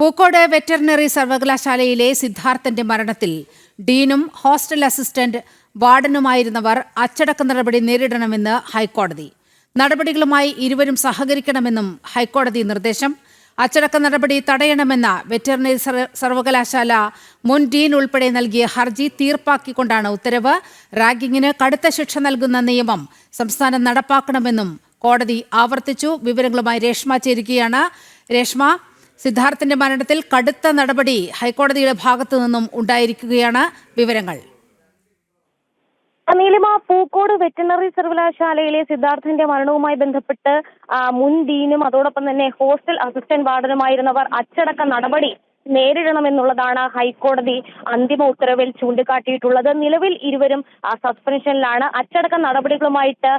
Pookode veterinary സർവകലാശാലയിലെ സിദ്ധാർത്ഥന്റെ മരണത്തിൽ ഡീനും hostel assistant വാർഡനുമായിരുന്നവർ അച്ചടക്ക നടപടി നേരിടണമെന്ന് ഹൈക്കോടതി. നടപടികളുമായി ഇരുവരും സഹകരിക്കണമെന്നും ഹൈക്കോടതി നിർദ്ദേശം. അച്ചടക്ക നടപടി തടയണമെന്ന വെറ്ററിനറി സർവകലാശാല മുൻ ഡീൻ ഉൾപ്പെടെ നൽകിയ ഹർജി തീർപ്പാക്കിക്കൊണ്ടാണ് ഉത്തരവ്. റാഗിങ്ങിന് കടുത്ത ശിക്ഷ നൽകുന്ന നിയമം സംസ്ഥാനം നടപ്പാക്കണമെന്നും കോടതി ആവർത്തിച്ചു. വിവരങ്ങളുമായി രേഷ്മ ചേരുകയാണ്. രേഷ്മ സിദ്ധാർത്ഥന്റെ മരണത്തിൽ കടുത്ത നടപടി ഹൈക്കോടതിയുടെ ഭാഗത്തു നിന്നും ഉണ്ടായിരിക്കുകയാണ് വിവരങ്ങൾ. നീലിമ പൂക്കോട് വെറ്റിനറി സർവകലാശാലയിലെ സിദ്ധാർത്ഥന്റെ മരണവുമായി ബന്ധപ്പെട്ട് മുൻ ഡീനും അതോടൊപ്പം തന്നെ ഹോസ്റ്റൽ അസിസ്റ്റന്റ് വാർഡനുമായിരുന്നവർ അച്ചടക്ക നടപടി നേരിടണമെന്നുള്ളതാണ് ഹൈക്കോടതി അന്തിമ ഉത്തരവിൽ ചൂണ്ടിക്കാട്ടിയിട്ടുള്ളത്. നിലവിൽ ഇരുവരും സസ്പെൻഷനിലാണ്. അച്ചടക്ക നടപടികളുമായിട്ട്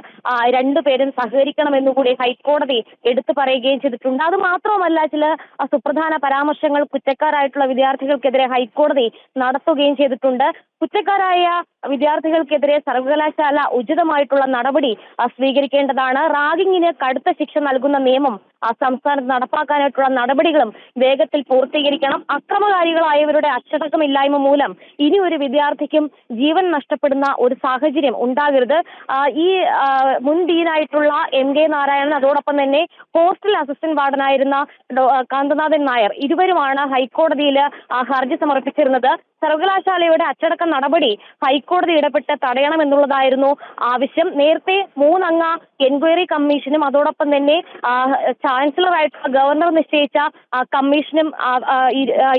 രണ്ടുപേരും സഹകരിക്കണമെന്നുകൂടി ഹൈക്കോടതി എടുത്തു പറയുകയും ചെയ്തിട്ടുണ്ട്. അത് മാത്രവുമല്ല ചില സുപ്രധാന പരാമർശങ്ങൾ കുറ്റക്കാരായിട്ടുള്ള വിദ്യാർത്ഥികൾക്കെതിരെ ഹൈക്കോടതി നടത്തുകയും ചെയ്തിട്ടുണ്ട്. കുറ്റക്കാരായ വിദ്യാർത്ഥികൾക്കെതിരെ സർവകലാശാല ഉചിതമായിട്ടുള്ള നടപടി സ്വീകരിക്കേണ്ടതാണ്. റാഗിങ്ങിന് കടുത്ത ശിക്ഷ നൽകുന്ന നിയമം സംസ്ഥാനത്ത് നടപ്പാക്കാനായിട്ടുള്ള നടപടികളും വേഗത്തിൽ പൂർത്തീകരിക്കണം. അക്രമകാരികളായവരുടെ അച്ചടക്കമില്ലായ്മ മൂലം ഇനി ഒരു വിദ്യാർത്ഥിക്കും ജീവൻ നഷ്ടപ്പെടുന്ന ഒരു സാഹചര്യം ഉണ്ടാകരുത്. ഈ മുൻ ഡീനായിട്ടുള്ള എം കെ നാരായണൻ അതോടൊപ്പം തന്നെ പോസ്റ്റൽ അസിസ്റ്റന്റ് വാർഡനായിരുന്ന കാന്തനാഥൻ നായർ ഇരുവരുമാണ് ഹൈക്കോടതിയിൽ ഹർജി സമർപ്പിച്ചിരുന്നത്. സർവകലാശാലയുടെ അച്ചടക്ക നടപടി ഹൈക്കോടതി ഇടപെട്ട് തടയണമെന്നുള്ളതായിരുന്നു ആവശ്യം. നേരത്തെ മൂന്നംഗ എൻക്വയറി കമ്മീഷനും അതോടൊപ്പം തന്നെ ചാൻസലറായിട്ടുള്ള ഗവർണർ നിശ്ചയിച്ച കമ്മീഷനും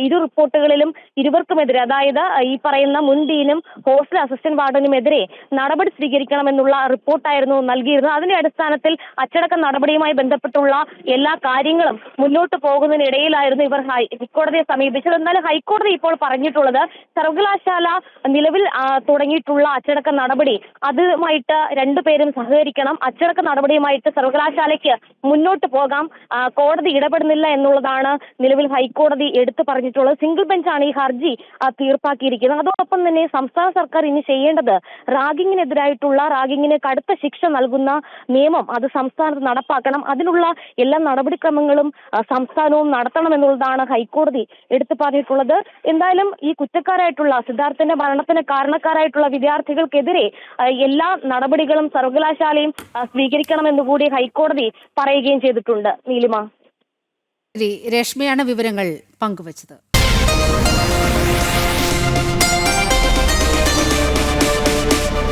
ഇരു റിപ്പോർട്ടുകളിലും ഇരുവർക്കുമെതിരെ അതായത് ഈ പറയുന്ന മുൻ ഡീനും ഹോസ്റ്റൽ അസിസ്റ്റന്റ് വാർഡനുമെതിരെ നടപടി സ്വീകരിക്കണമെന്നുള്ള റിപ്പോർട്ടായിരുന്നു നൽകിയിരുന്നത്. അതിന്റെ അടിസ്ഥാനത്തിൽ അച്ചടക്ക നടപടിയുമായി ബന്ധപ്പെട്ടുള്ള എല്ലാ കാര്യങ്ങളും മുന്നോട്ട് പോകുന്നതിനിടയിലായിരുന്നു ഇവർ ഹൈക്കോടതിയെ സമീപിച്ചത്. എന്നാലും ഹൈക്കോടതി ഇപ്പോൾ പറഞ്ഞിട്ടുള്ളത് സർവകലാശാല നിലവിൽ തുടങ്ങിയിട്ടുള്ള അച്ചടക്ക നടപടി. അതുമായിട്ട് രണ്ടുപേരും സഹകരിക്കണം. അച്ചടക്ക നടപടിയുമായിട്ട് സർവകലാശാലയ്ക്ക് മുന്നോട്ട് പോകാം. കോടതി ഇടപെടുന്നില്ല എന്നുള്ളതാണ് നിലവിൽ ഹൈക്കോടതി എടുത്തു പറഞ്ഞിട്ടുള്ളത്. സിംഗിൾ ബെഞ്ചാണ് ഈ ഹർജി തീർപ്പാക്കിയിരിക്കുന്നത്. അതോടൊപ്പം തന്നെ സംസ്ഥാന സർക്കാർ ഇനി ചെയ്യേണ്ടത് റാഗിങ്ങിനെതിരായിട്ടുള്ള റാഗിങ്ങിന് കടുത്ത ശിക്ഷ നൽകുന്ന നിയമം അത് സംസ്ഥാനത്ത് നടപ്പാക്കണം. അതിനുള്ള എല്ലാ നടപടിക്രമങ്ങളും സംസ്ഥാനവും നടത്തണം എന്നുള്ളതാണ് ഹൈക്കോടതി എടുത്തു പറഞ്ഞിട്ടുള്ളത്. എന്തായാലും ഈ കുറ്റക്കാരായിട്ടുള്ള സിദ്ധാർത്ഥന്റെ മരണത്തിന് കാരണക്കാരായിട്ടുള്ള വിദ്യാർത്ഥികൾക്കെതിരെ എല്ലാ നടപടികളും സർവകലാശാലയും സ്വീകരിക്കണമെന്ന് കൂടി ഹൈക്കോടതി പറയുകയും ചെയ്തിട്ടുണ്ട്. നീലിമ. രശ്മിയാണ് വിവരങ്ങൾ പങ്കുവച്ചത്.